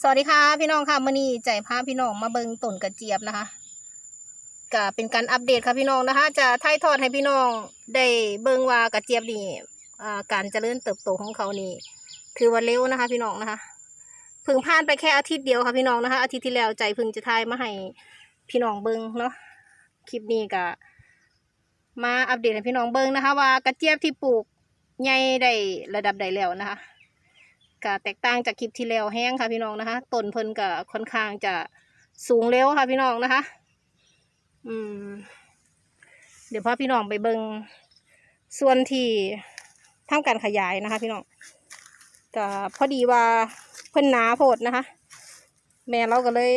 สวัสดีค่ะ พี่น้องค่ะมื่อนี้ใจพาพี่น้องมาเบิงต้นกระเจี๊ยบนะคะก็เป็นการอัปเดตค่ะพี่น้องนะคะ จะถ่ายทอดให้พี่น้องได้เบิงว่ากระเจี๊ยบนี่อ่าการเจริญเติบโตของเขานี่ถือว่าเร็วนะคะ พี่น้องนะคะเพิ่งผ่านไปแค่อาทิตย์เดียวค่ะพี่น้องนะคะ อาทิตย์ที่แล้วใจเพิ่งจะทายมาให้พี่น้องเบิงเนาะคลิปนี้ก็มาอัปเดตให้พี่น้องเบิงนะคะ ว่ากระเจี๊ยบที่ปลูกใหญ่ได้ระดับใดแล้วนะคะ ก็แตกต่างจากคลิปที่แล้วแห้งค่ะพี่น้องนะคะต้นเพิ่นก็ค่อนข้างจะสูงเร็วค่ะพี่น้องนะคะ อืม เดี๋ยวพาพี่น้องไปเบิงส่วนที่ทำการขยายนะคะ พี่น้องก็พอดีว่าเพิ่นหนาโพดนะคะ แม่เราก็เลย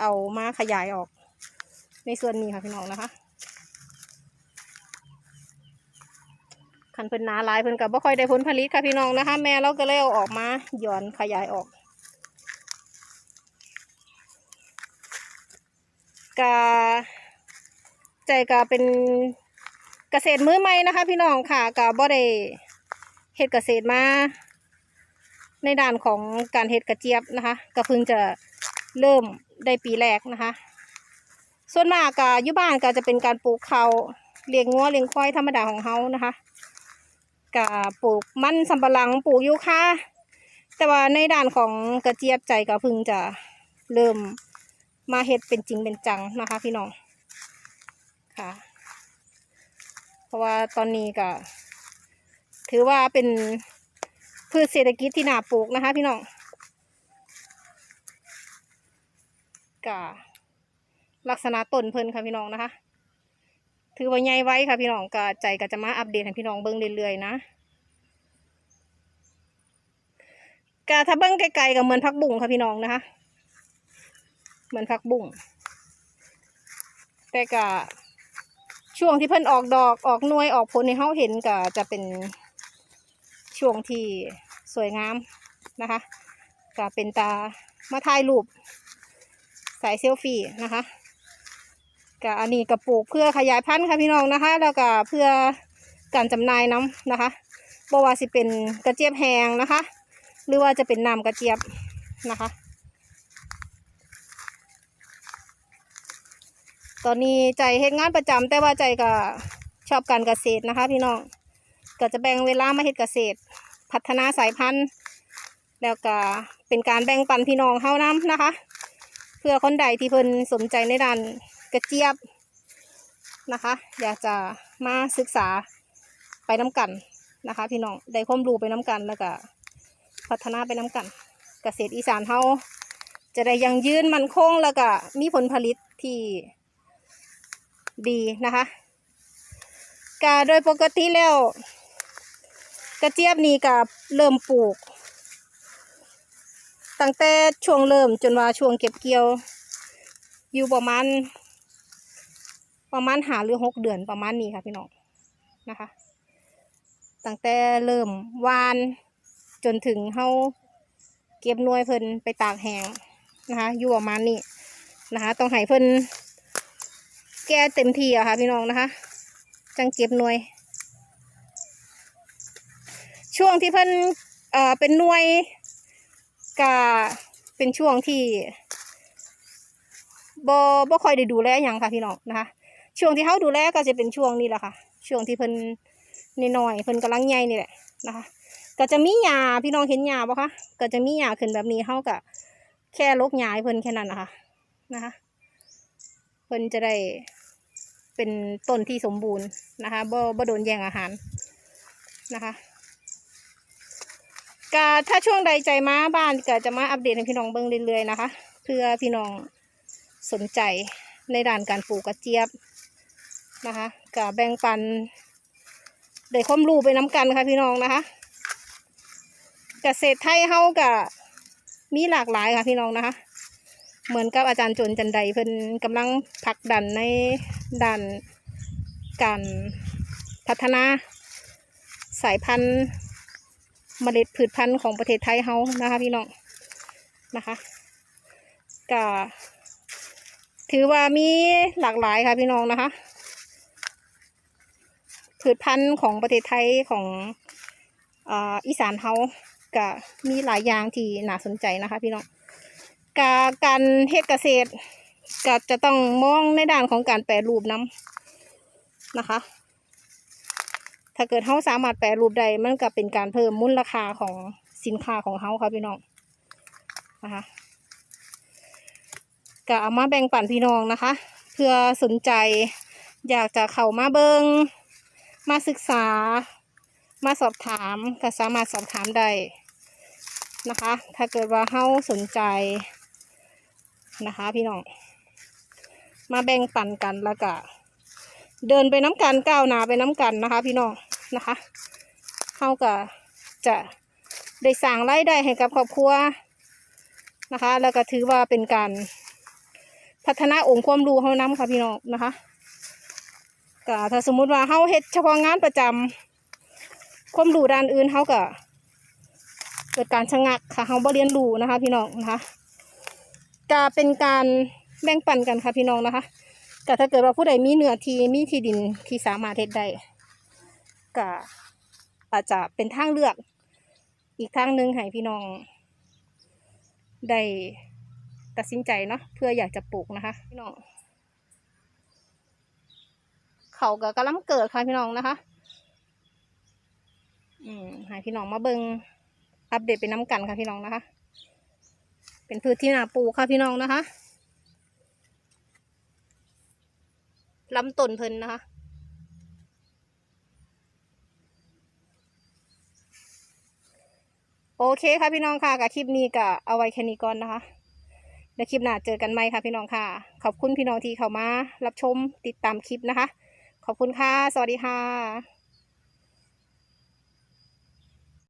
เอามาขยายออก ในส่วนนี้ค่ะพี่น้องนะคะ คันเพิ่นนาลายเพิ่นก็บ่ค่อยได้ผลผลิตค่ะพี่น้องนะคะ แม่เราก็เลยเอาออกมาหย่อนขยายออกกาใจก็เป็นเกษตรมือใหม่นะคะ พี่น้องค่ะก็บ่ได้เฮ็ดเกษตรมา ในด้านของการเฮ็ดกระเจี๊ยบนะคะก็เพิ่งจะเริ่มได้ปีแรกนะคะ ส่วนมากก็อยู่บ้านก็จะเป็นการปลูกเขาเลี้ยงงัวเลี้ยงควายธรรมดาของเฮานะคะ ก็ปลูกมันสำปะหลังปลูกยูคาแต่ว่าในด้านของกระเจี๊ยบใจก็เพิ่งจะเริ่มมาเฮ็ดเป็นจริงเป็นจังนะคะ พี่น้องค่ะ เพราะว่าตอนนี้ก็ถือว่าเป็นพืชเศรษฐกิจที่น่าปลูกนะคะ พี่น้องก็ลักษณะต้นเพิ่นค่ะพี่น้องนะคะ ถือว่าใหญ่ไว้ค่ะพี่น้องก็ใจก็จะมาอัปเดตให้พี่น้องเบิ่งเรื่อยๆนะก็ถ้าเบิ่งไกลๆก็เหมือนผักบุ้งค่ะพี่น้องนะคะ เหมือนผักบุ้งแต่ก็ช่วงที่เพิ่นออกดอกออกนวยออกผลให้เฮาเห็นก็จะเป็นช่วงที่สวยงามนะคะก็เป็นตามาถ่ายรูปสายเซลฟี่นะคะ ก็อันนี้ก็ปลูกเพื่อขยายพันธุ์ค่ะพี่น้องนะคะ แล้วก็เพื่อการจำหน่ายน้ำนะคะบ่ว่าสิเป็นกระเจี๊ยบแห้งนะคะ หรือว่าจะเป็นน้ำกระเจี๊ยบนะคะ ตอนนี้ใจเฮ็ดงานประจำแต่ว่าใจก็ชอบการเกษตรนะคะ พี่น้องก็จะแบ่งเวลามาเฮ็ดเกษตร พัฒนาสายพันธุ์ แล้วก็เป็นการแบ่งปันพี่น้องเฮานํนะคะ เพื่อคนใดที่เพิ่นสนใจในด้าน กระเจี๊ยบนะคะ อยากจะมาศึกษาไปน้ำกันนะคะ พี่น้องได้ความรู้ไปน้ำกันแล้วก็พัฒนาไปน้ำกัน เกษตรอีสานเฮาจะได้ยังยืนมันคงแล้วก็มีผลผลิตที่ดีนะคะกาโดยปกติแล้ว กระเจี๊ยบนี่ก็เริ่มปลูก ตั้งแต่ช่วงเริ่มจนว่าช่วงเก็บเกี่ยว อยู่ประมาณ ประมาณหาหรือหกเดือนประมาณนี้ค่ะพี่น้องนะคะ ตั้งแต่เริ่มวานจนถึงเฮาเก็บนวยเพิ่นไปตากแห้งนะคะ อยู่ประมาณนี้นะคะ ต้องให้เพิ่นแก่เต็มที่อะค่ะพี่น้องนะคะ จังเก็บนวย ช่วงที่เพิ่นเอ่อเป็นนวยก็เป็นช่วงที่บ่บ่ค่อยได้ดูแลหยังค่ะพี่น้องนะคะ ช่วงที่เขาดูแลก็จะเป็นช่วงนี้แหละค่ะ ช่วงที่เพิ่นน้อยเพิ่นกำลังใหญ่นี่แหละนะคะ ก็จะมีหญ้าพี่น้องเห็นหญ้าบ่คะก็จะมีหญ้าขึ้นแบบนี้เขาก็แค่ลกหญ้าเพิ่นแค่นั้นนะคะนะคะเพิ่นจะได้เป็นต้นที่สมบูรณ์นะคะบ่บ่โดนแย่งอาหารนะคะก็ถ้าช่วงใดใจมาบ้านก็จะมาอัปเดตให้พี่น้องเบิ่งเรื่อยๆนะคะ เพื่อพี่น้องสนใจในด้านการปลูกกระเจี๊ยบ นะคะกับแบ่งปันได้ความรู้ไปน้ำกันค่ะพี่น้องนะคะกเกษตรไทยเฮากับมีหลากหลายค่ะพี่น้องนะคะ เหมือนกับอาจารย์จนจันไดเพิ่นกำลังผลักดันในด้านการพัฒนาสายพันธุ์เมล็ดพืชพันธุ์ของประเทศไทยเฮานะคะพี่น้องนะคะก็ถือว่ามีหลากหลายค่ะพี่น้องนะคะ พืชพันธุ์ของประเทศไทยของออีสานเฮาก็มีหลายอย่างที่น่าสนใจนะคะ พี่น้องกาการเฮ็ดเกษตรก็จะต้องมองในด้านของการแปรรูปน้ำนะคะ ถ้าเกิดเขาสามารถแปรรูปได้มันก็เป็นการเพิ่มมูลค่าของสินค้าของเขาค่ะพี่น้องนะคะก็เอามาแบ่งปันพี่น้องนะคะ เพื่อสนใจอยากจะเข้ามาเบิง มาศึกษา มาสอบถามก็สามารถสอบถามได้นะคะ ถ้าเกิดว่าเฮาสนใจนะคะ พี่น้อง มาแบ่งปันกันแล้วก็เดินไปน้ำกันก้าวหน้าไปน้ำกันนะคะ พี่น้องนะคะเฮาก็จะได้สร้างรายได้ให้กับครอบครัวนะคะ แล้วก็ถือว่าเป็นการพัฒนาองค์ความรู้เฮานำค่ะพี่น้องนะคะ ก็ถ้าสมมุติว่าเฮาเฮ็ดเฉพาะงานประจำความรู้ด้านอื่นเขาก็เกิดการชะงักค่ะเขาบ่เรียนรู้นะคะ พี่น้องนะคะก็เป็นการแบ่งปันกันค่ะพี่น้องนะคะก็ถ้าเกิดว่าผู้ใดมีเนื้อที่มีที่ดินที่สามารถเฮ็ดได้ก็อาจจะเป็นทางเลือก อีกทางหนึ่งให้พี่น้อง ได้ตัดสินใจเนาะเพื่ออยากจะปลูกนะคะ พี่น้อง เขาก็กำลังเกิดค่ะพี่น้องนะคะ อืมให้พี่น้องมาเบิงอัปเดตเป็นน้ำกันค่ะพี่น้องนะคะ เป็นพืชที่นาปูค่ะพี่น้องนะคะลำต้นเพิ่นนะคะ โอเคค่ะพี่น้องค่ะกับคลิปนี้ก็เอาไว้แค่นี้ก่อนนะคะเดี๋ยวคลิปหน้าเจอกันไหมค่ะพี่น้องค่ะ ขอบคุณพี่น้องที่เข้ามารับชมติดตามคลิปนะคะ ขอบคุณค่ะ สวัสดีค่ะ